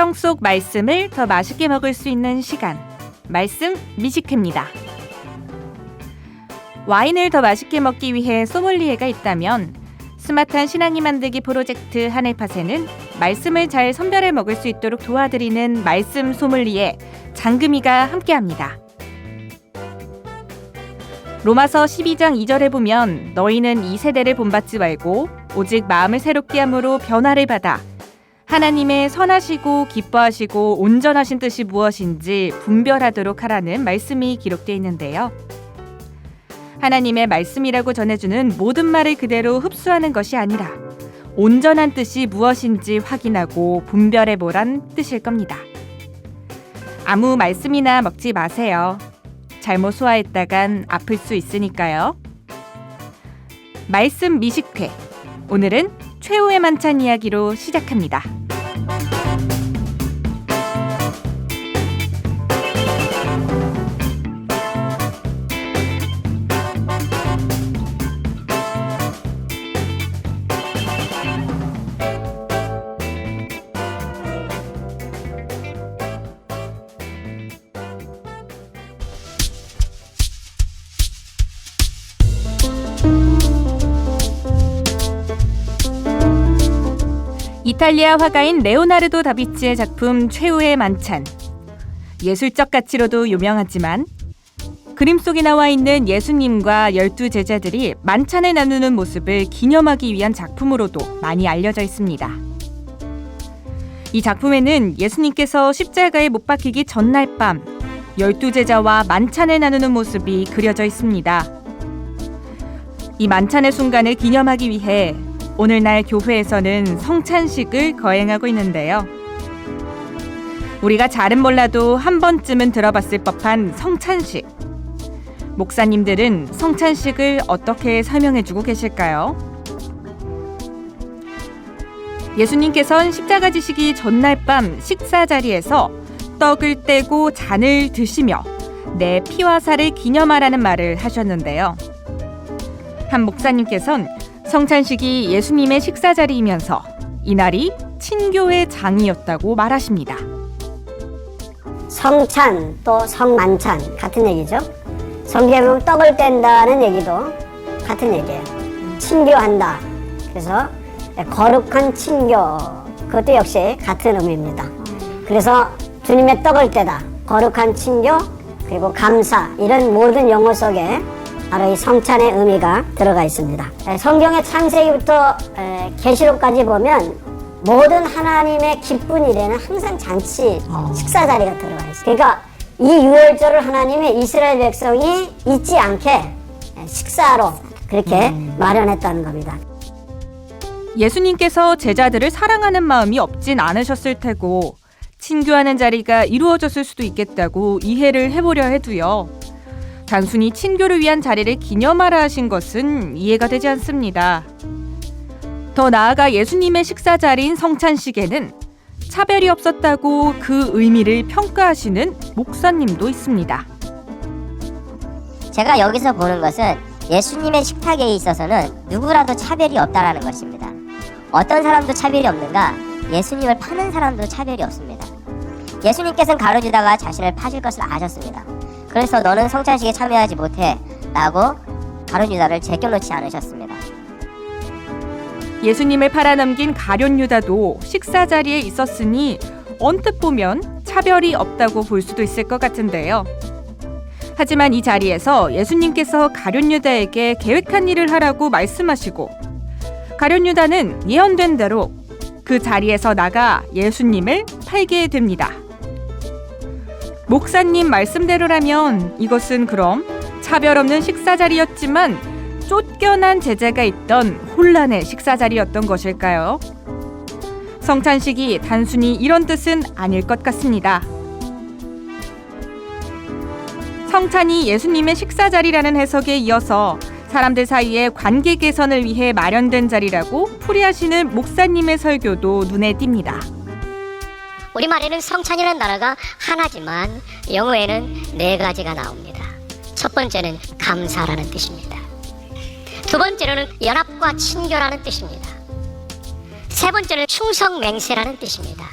성경 속 말씀을 더 맛있게 먹을 수 있는 시간. 말씀 미식회입니다. 와인을 더 맛있게 먹기 위해 소믈리에가 있다면 스마트한 신앙이 만들기 프로젝트 하늘팟에는 말씀을 잘 선별해 먹을 수 있도록 도와드리는 말씀 소믈리에 장금이가 함께합니다. 로마서 12장 2절에 보면 너희는 이 세대를 본받지 말고 오직 마음을 새롭게 함으로 변화를 받아 하나님의 선하시고 기뻐하시고 온전하신 뜻이 무엇인지 분별하도록 하라는 말씀이 기록되어 있는데요. 하나님의 말씀이라고 전해주는 모든 말을 그대로 흡수하는 것이 아니라 온전한 뜻이 무엇인지 확인하고 분별해 보란 뜻일 겁니다. 아무 말씀이나 먹지 마세요. 잘못 소화했다간 아플 수 있으니까요. 말씀 미식회. 오늘은 최후의 만찬 이야기로 시작합니다. 이탈리아 화가인 레오나르도 다비치의 작품 최후의 만찬. 예술적 가치로도 유명하지만 그림 속에 나와 있는 예수님과 열두 제자들이 만찬을 나누는 모습을 기념하기 위한 작품으로도 많이 알려져 있습니다. 이 작품에는 예수님께서 십자가에 못 박히기 전날 밤 열두 제자와 만찬을 나누는 모습이 그려져 있습니다. 이 만찬의 순간을 기념하기 위해 오늘날 교회에서는 성찬식을 거행하고 있는데요. 우리가 잘은 몰라도 한 번쯤은 들어봤을 법한 성찬식. 목사님들은 성찬식을 어떻게 설명해주고 계실까요? 예수님께서는 십자가 지시기 전날 밤 식사 자리에서 떡을 떼고 잔을 드시며 내 피와 살을 기념하라는 말을 하셨는데요. 한 목사님께서는 성찬식이 예수님의 식사 자리이면서 이날이 친교의 장이었다고 말하십니다. 성찬 또 성만찬 같은 얘기죠. 보면 떡을 뗀다는 얘기도 같은 얘기예요. 친교한다. 그래서 거룩한 친교 그것도 역시 같은 의미입니다. 그래서 주님의 떡을 떼다 거룩한 친교 그리고 감사 이런 모든 용어 속에 바로 이 성찬의 의미가 들어가 있습니다. 에, 성경의 창세기부터 에, 계시록까지 보면 모든 하나님의 기쁜 일에는 항상 잔치 식사 자리가 들어가 있어요. 그러니까 이 유월절을 하나님의 이스라엘 백성이 잊지 않게 에, 식사로 그렇게 마련했다는 겁니다. 예수님께서 제자들을 사랑하는 마음이 없진 않으셨을 테고 친교하는 자리가 이루어졌을 수도 있겠다고 이해를 해보려 해도요. 단순히 친교를 위한 자리를 기념하라 하신 것은 이해가 되지 않습니다. 더 나아가 예수님의 식사 자리인 성찬식에는 차별이 없었다고 그 의미를 평가하시는 목사님도 있습니다. 제가 여기서 보는 것은 예수님의 식탁에 있어서는 누구라도 차별이 없다라는 것입니다. 어떤 사람도 차별이 없는가? 예수님을 파는 사람도 차별이 없습니다. 예수님께서는 가로지다가 자신을 파실 것을 아셨습니다. 그래서 너는 성찬식에 참여하지 못해 라고 가룟 유다를 제껴놓지 않으셨습니다. 예수님을 팔아넘긴 가룟 유다도 식사 자리에 있었으니 언뜻 보면 차별이 없다고 볼 수도 있을 것 같은데요. 하지만 이 자리에서 예수님께서 가룟 유다에게 계획한 일을 하라고 말씀하시고 가룟 유다는 예언된 대로 그 자리에서 나가 예수님을 팔게 됩니다. 목사님 말씀대로라면 이것은 그럼 차별 없는 식사 자리였지만 쫓겨난 제자가 있던 혼란의 식사 자리였던 것일까요? 성찬식이 단순히 이런 뜻은 아닐 것 같습니다. 성찬이 예수님의 식사 자리라는 해석에 이어서 사람들 사이의 관계 개선을 위해 마련된 자리라고 풀이하시는 목사님의 설교도 눈에 띕니다. 우리말에는 성찬이라는 단어가 하나지만 영어에는 네 가지가 나옵니다. 첫 번째는 감사라는 뜻입니다. 두 번째로는 연합과 친교라는 뜻입니다. 세 번째는 충성 맹세라는 뜻입니다.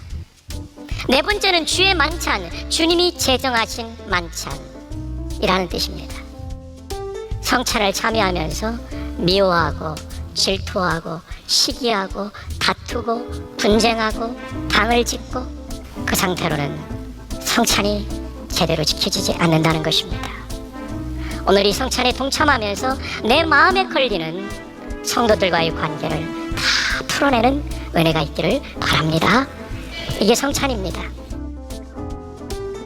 네 번째는 주의 만찬, 주님이 제정하신 만찬이라는 뜻입니다. 성찬을 참여하면서 미워하고 질투하고 시기하고 다투고 분쟁하고 당을 짓고 그 상태로는 성찬이 제대로 지켜지지 않는다는 것입니다. 오늘 이 성찬에 동참하면서 내 마음에 걸리는 성도들과의 관계를 다 풀어내는 은혜가 있기를 바랍니다. 이게 성찬입니다.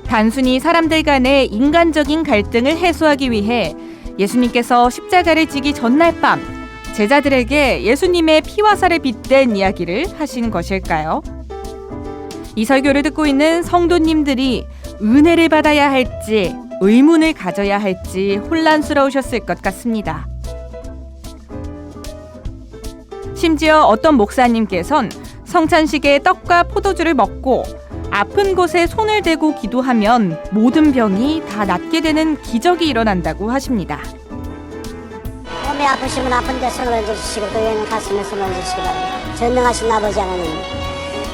단순히 사람들 간의 인간적인 갈등을 해소하기 위해 예수님께서 십자가를 지기 전날 밤 제자들에게 예수님의 피와 살을 빗댄 이야기를 하신 것일까요? 이 설교를 듣고 있는 성도님들이 은혜를 받아야 할지 의문을 가져야 할지 혼란스러우셨을 것 같습니다. 심지어 어떤 목사님께선 성찬식에 떡과 포도주를 먹고 아픈 곳에 손을 대고 기도하면 모든 병이 다 낫게 되는 기적이 일어난다고 하십니다. 몸이 아프시면 아픈 데 손을 얹어주시고 그 외에는 가슴에 손을 바랍니다. 전능하신 아버지 하나님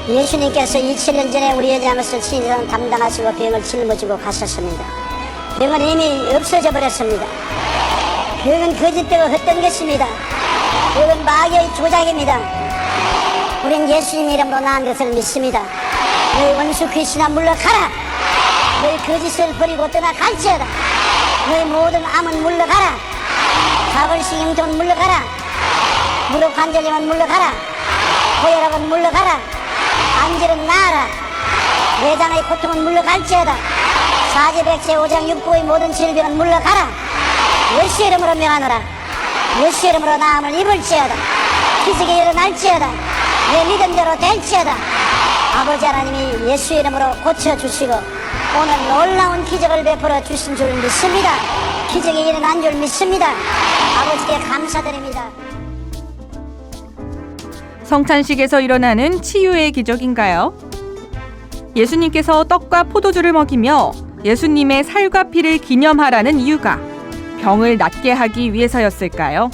예수님께서 2000년 전에 우리의 잘못을 친히 담당하시고 병을 짊어지고 가셨습니다. 병은 이미 없어져 버렸습니다. 병은 거짓되고 헛된 것입니다. 병은 마귀의 조작입니다. 우린 예수님 이름으로 나은 것을 믿습니다. 너희 원수 귀신아 물러가라. 너희 거짓을 버리고 떠나갈지어다. 너희 모든 암은 물러가라. 가벌신경돈 물러가라. 무릎 관절염은 물러가라. 고혈압은 물러가라. 안절은 나아라. 내장의 고통은 물러갈지어다. 사지백세 오장 육부의 모든 질병은 물러가라. 예수 이름으로 명하노라. 예수 이름으로 나음을 입을지어다. 기적이 일어날지어다. 내 믿음대로 될지어다. 아버지 하나님이 예수 이름으로 고쳐주시고 오늘 놀라운 기적을 베풀어 주신 줄 믿습니다. 기적이 일어난 줄 믿습니다. 아버지께 감사드립니다. 성찬식에서 일어나는 치유의 기적인가요? 예수님께서 떡과 포도주를 먹이며 예수님의 살과 피를 기념하라는 이유가 병을 낫게 하기 위해서였을까요?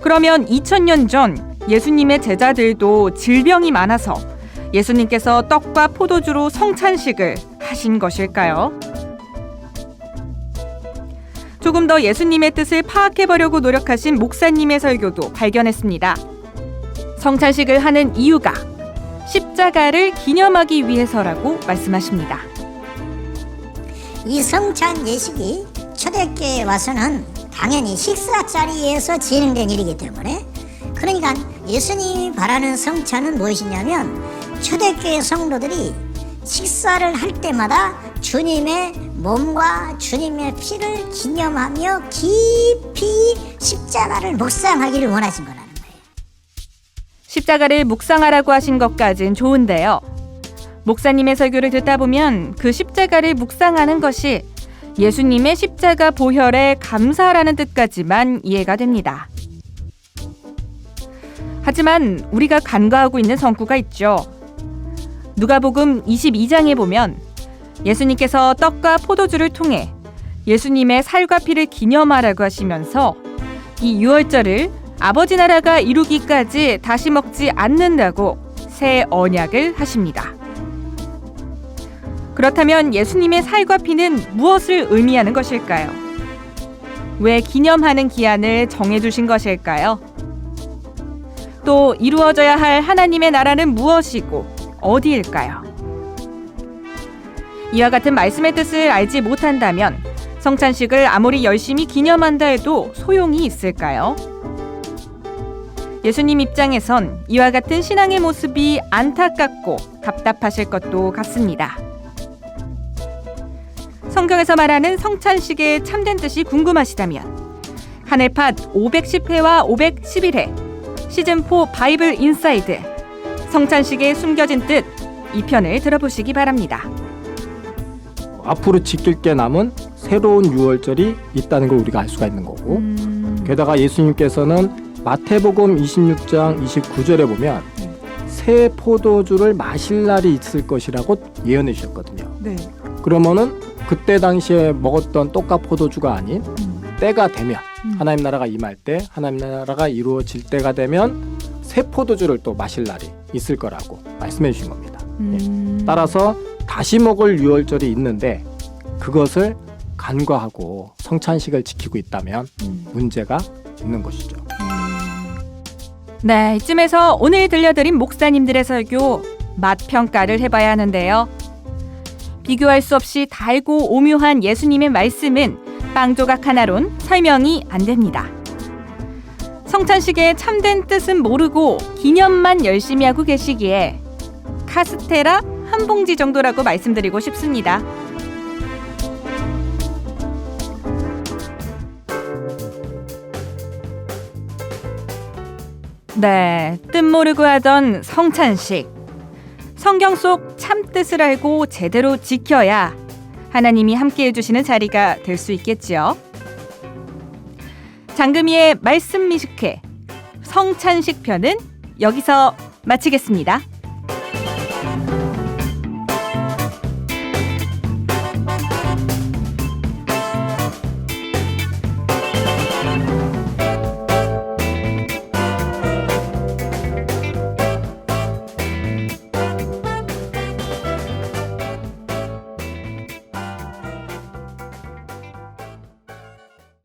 그러면 2000년 전 예수님의 제자들도 질병이 많아서 예수님께서 떡과 포도주로 성찬식을 하신 것일까요? 조금 더 예수님의 뜻을 파악해보려고 노력하신 목사님의 설교도 발견했습니다. 성찬식을 하는 이유가 십자가를 기념하기 위해서라고 말씀하십니다. 이 성찬 예식이 초대교회에 와서는 당연히 식사 자리에서 진행된 일이기 때문에 그러니까 예수님이 바라는 성찬은 무엇이냐면 초대교회 성도들이 식사를 할 때마다 주님의 몸과 주님의 피를 기념하며 깊이 십자가를 묵상하기를 원하신 거예요. 십자가를 묵상하라고 하신 것까진 좋은데요. 목사님의 설교를 듣다 보면 그 십자가를 묵상하는 것이 예수님의 십자가 보혈에 감사하라는 뜻까지만 이해가 됩니다. 하지만 우리가 간과하고 있는 성구가 있죠. 누가복음 22장에 보면 예수님께서 떡과 포도주를 통해 예수님의 살과 피를 기념하라고 하시면서 이 유월절을 아버지 나라가 이루기까지 다시 먹지 않는다고 새 언약을 하십니다. 그렇다면 예수님의 살과 피는 무엇을 의미하는 것일까요? 왜 기념하는 기한을 정해주신 것일까요? 또 이루어져야 할 하나님의 나라는 무엇이고 어디일까요? 이와 같은 말씀의 뜻을 알지 못한다면 성찬식을 아무리 열심히 기념한다 해도 소용이 있을까요? 예수님 입장에선 이와 같은 신앙의 모습이 안타깝고 답답하실 것도 같습니다. 성경에서 말하는 성찬식의 참된 뜻이 궁금하시다면 하늘팟 510회와 511회 시즌4 바이블 인사이드 성찬식의 숨겨진 뜻 2편을 들어보시기 바랍니다. 앞으로 지킬 게 남은 새로운 유월절이 있다는 걸 우리가 알 수가 있는 거고 음, 게다가 예수님께서는 마태복음 26장 29절에 보면 새 포도주를 마실 날이 있을 것이라고 예언해 주셨거든요. 네. 그러면은 그때 당시에 먹었던 똑같 포도주가 아닌 때가 되면 하나님 나라가 임할 때 하나님 나라가 이루어질 때가 되면 새 포도주를 또 마실 날이 있을 거라고 말씀해 주신 겁니다. 음. 따라서 다시 먹을 유월절이 있는데 그것을 간과하고 성찬식을 지키고 있다면 문제가 있는 것이죠. 네, 이쯤에서 오늘 들려드린 목사님들의 설교 맛 평가를 해봐야 하는데요. 비교할 수 없이 달고 오묘한 예수님의 말씀은 빵 조각 하나론 설명이 안 됩니다. 성찬식의 참된 뜻은 모르고 기념만 열심히 하고 계시기에 카스테라 한 봉지 정도라고 말씀드리고 싶습니다. 네, 뜻 모르고 하던 성찬식. 성경 속 참뜻을 알고 제대로 지켜야 하나님이 함께 해주시는 자리가 될 수 있겠지요. 장금이의 말씀 미식회 성찬식 편은 여기서 마치겠습니다.